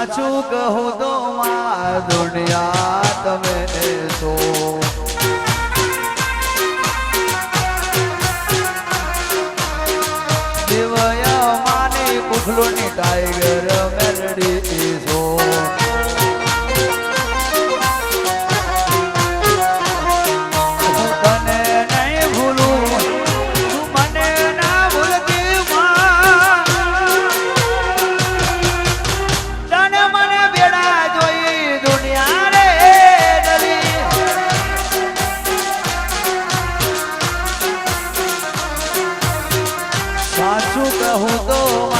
સાચું કહો તો માં દુનિયા તમે છો દેવયા માની કુખલોની ટાઈગર મેલડી. શું કહું તો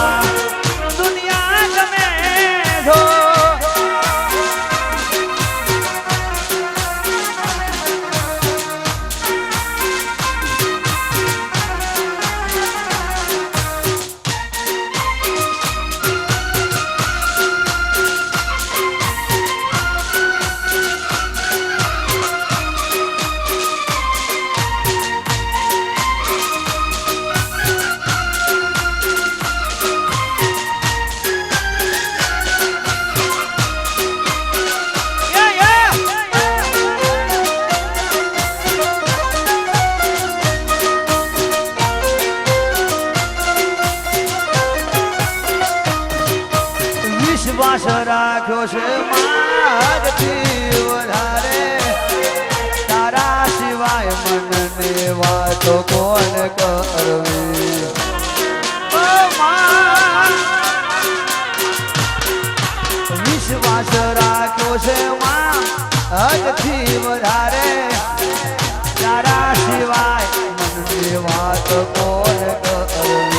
રાખ્યો છે મારથી વધારે તારા સિવાય મનને વાતો કોણ કરવી? વિશ્વાસ રાખ્યો છે માં હદથી વધારે તારા સિવાય મનને વાત કોણ કરવી?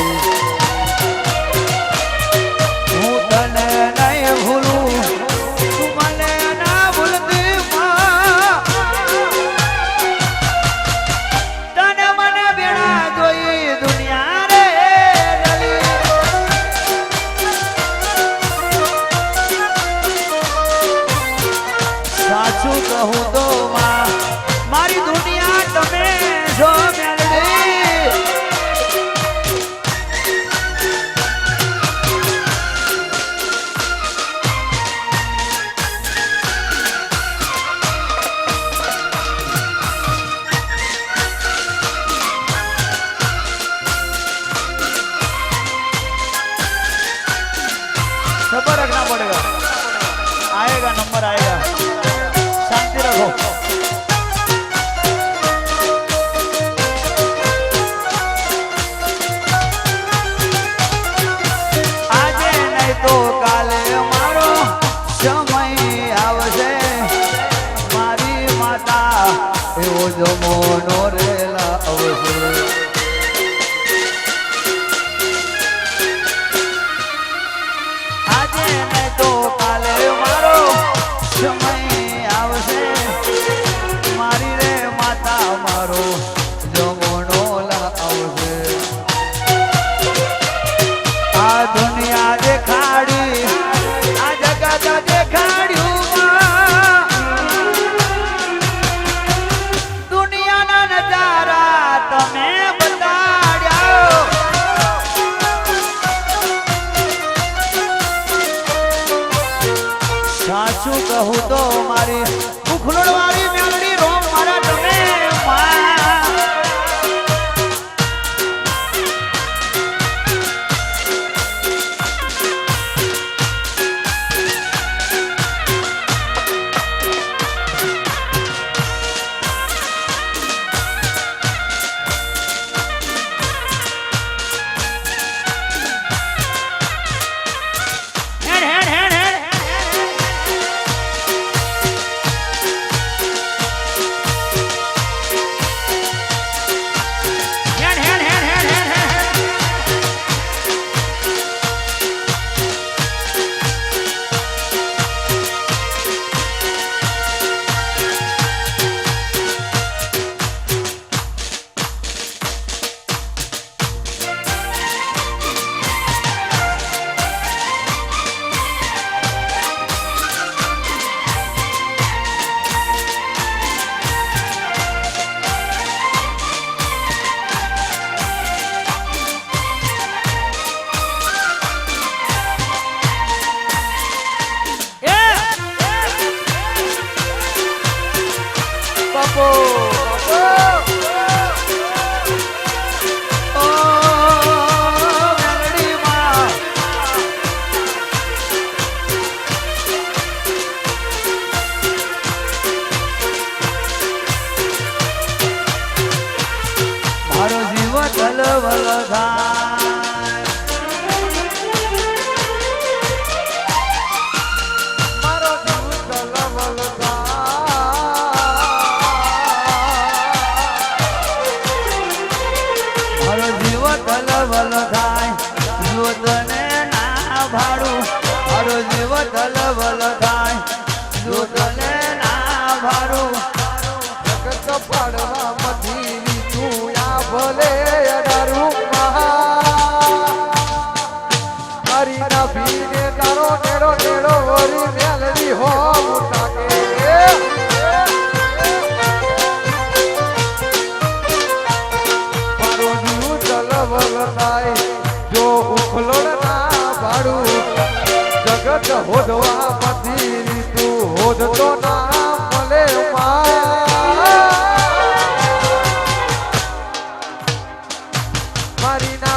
તો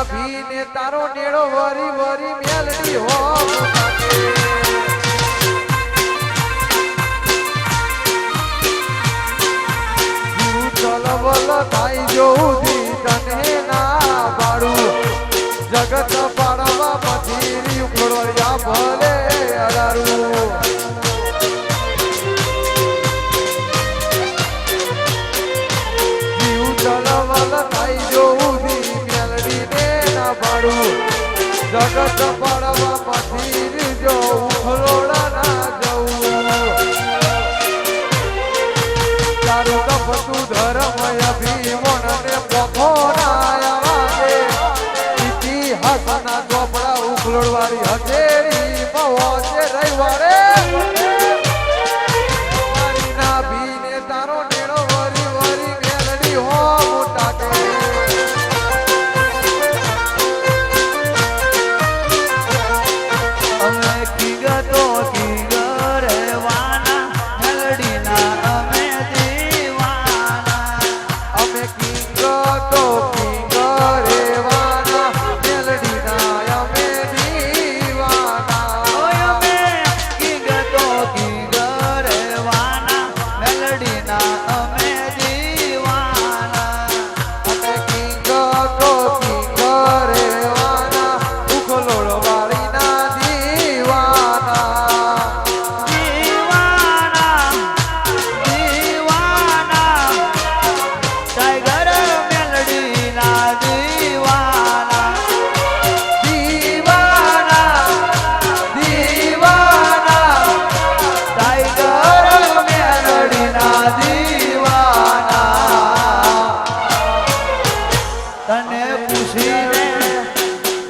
ભીને તારો નેડો વરી વરી મેલડી હો. ચલ બલ થાય જો જગત પડવા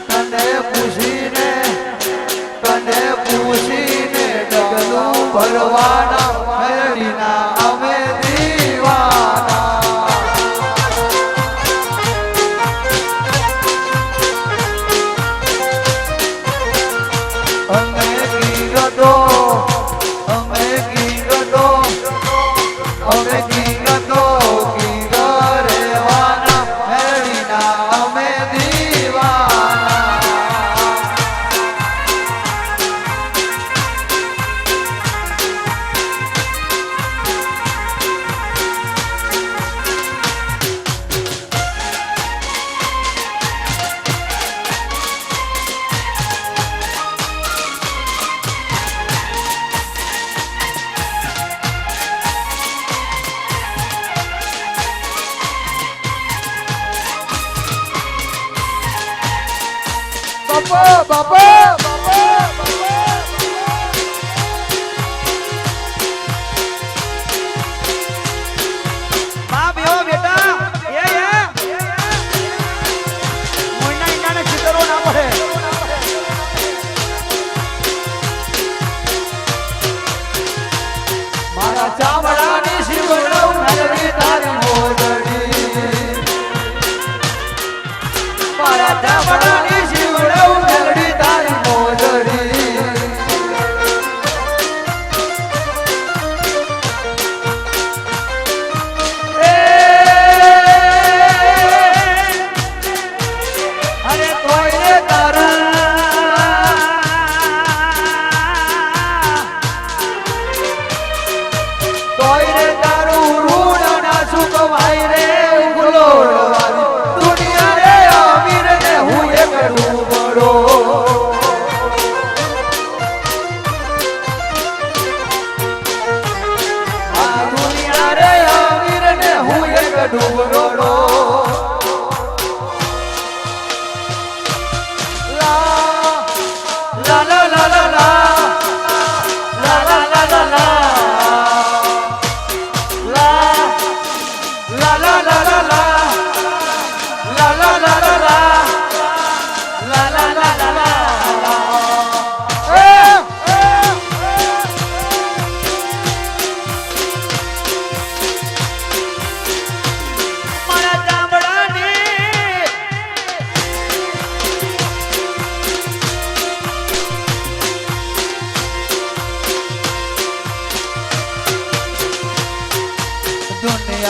તને પૂછીને તને પૂછીને ડગલું ભરવાના મેળીના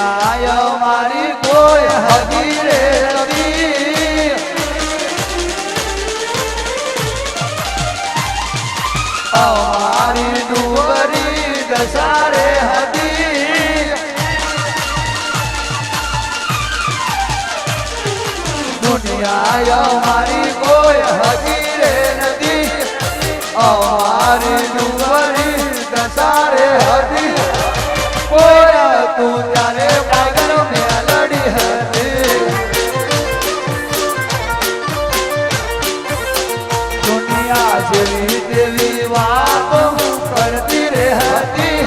આયો મારી કોઈ હજી રે રવિ અમારી ડુવરી દસારે હતી દુનિયા મારી કોઈ હજી રે નથી અમારી ડુવરી દસારે હતી કોઈ તું માયા જેવી તેવી વાત હું કરતી રહેતી.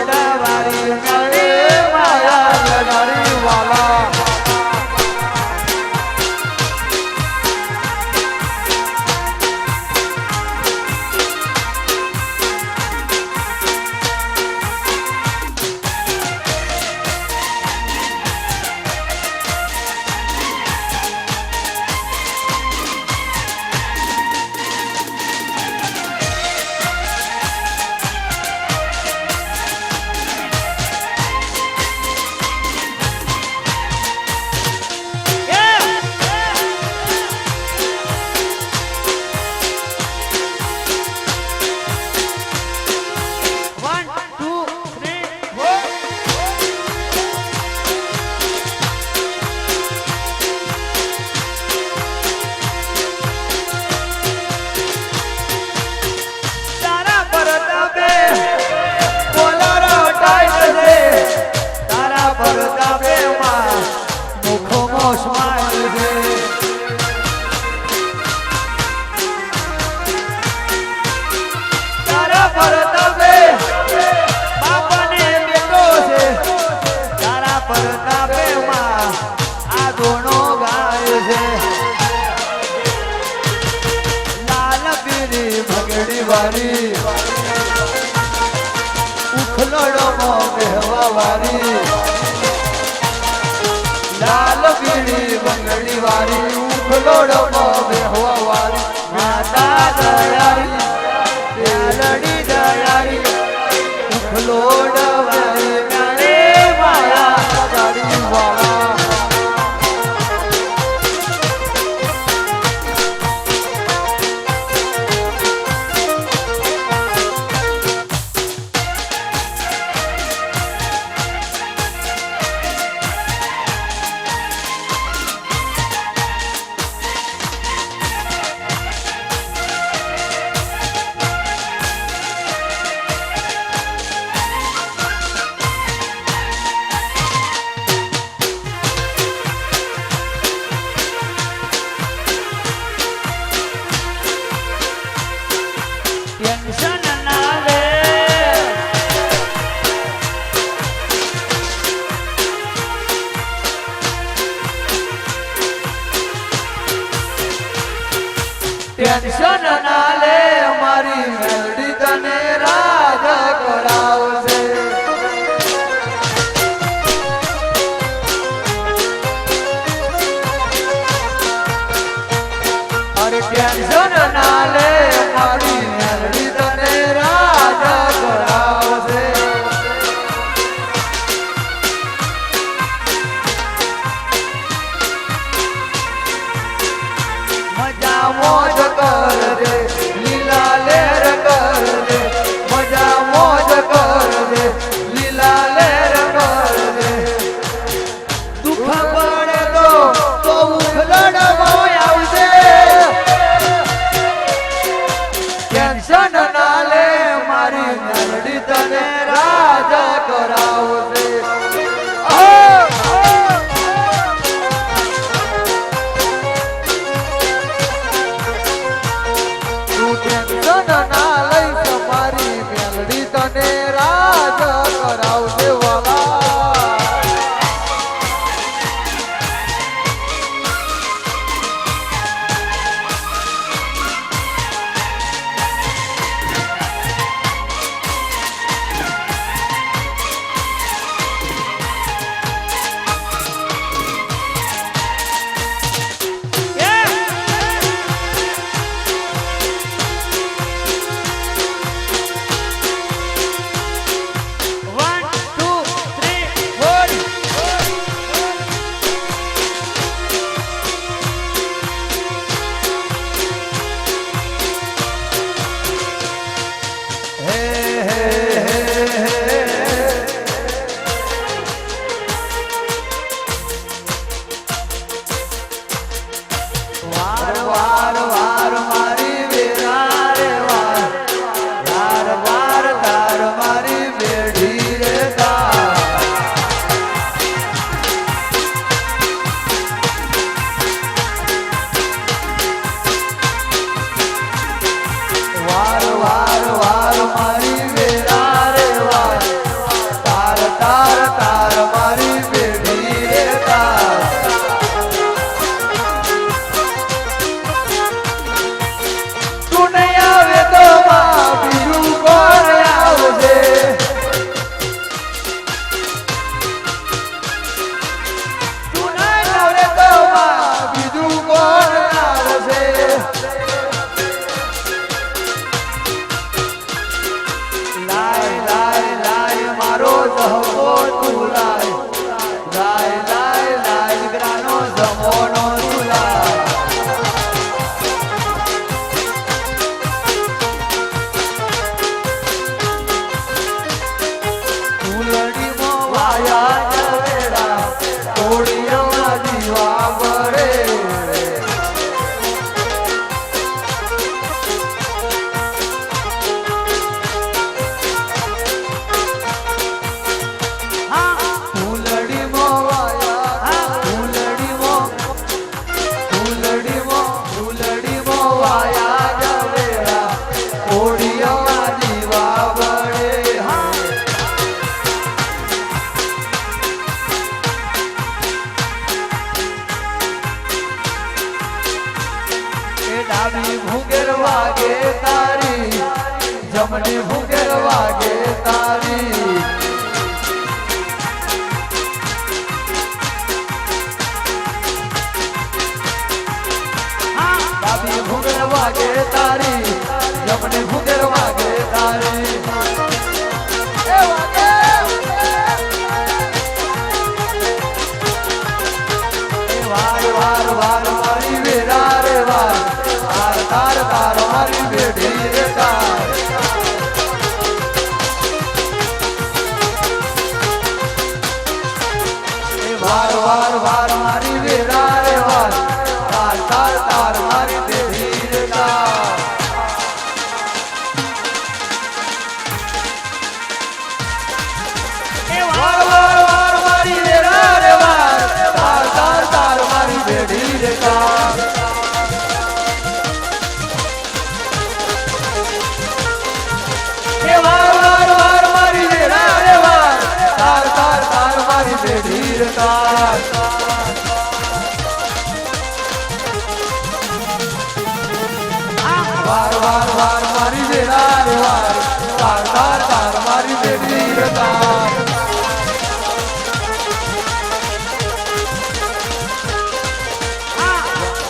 બંગડી વાળી માતા દયાળી મોજ તારી વાર વાર વાર મારી બેડા રે વાર વાર વાર વાર મારી બેડી રતા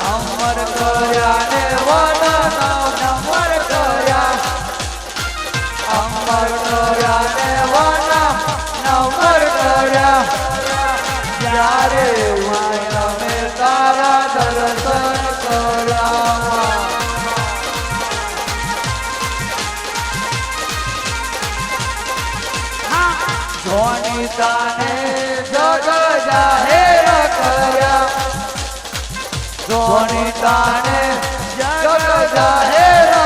અમર કર્યા ને વાના નામ અમર કર્યા અમર કર્યા ને વાના નમર કર્યા રે માયા મે તારા દર્શન કરાવા જોની તાને જગ જાહેર કર્યા જોની જગ જાહેર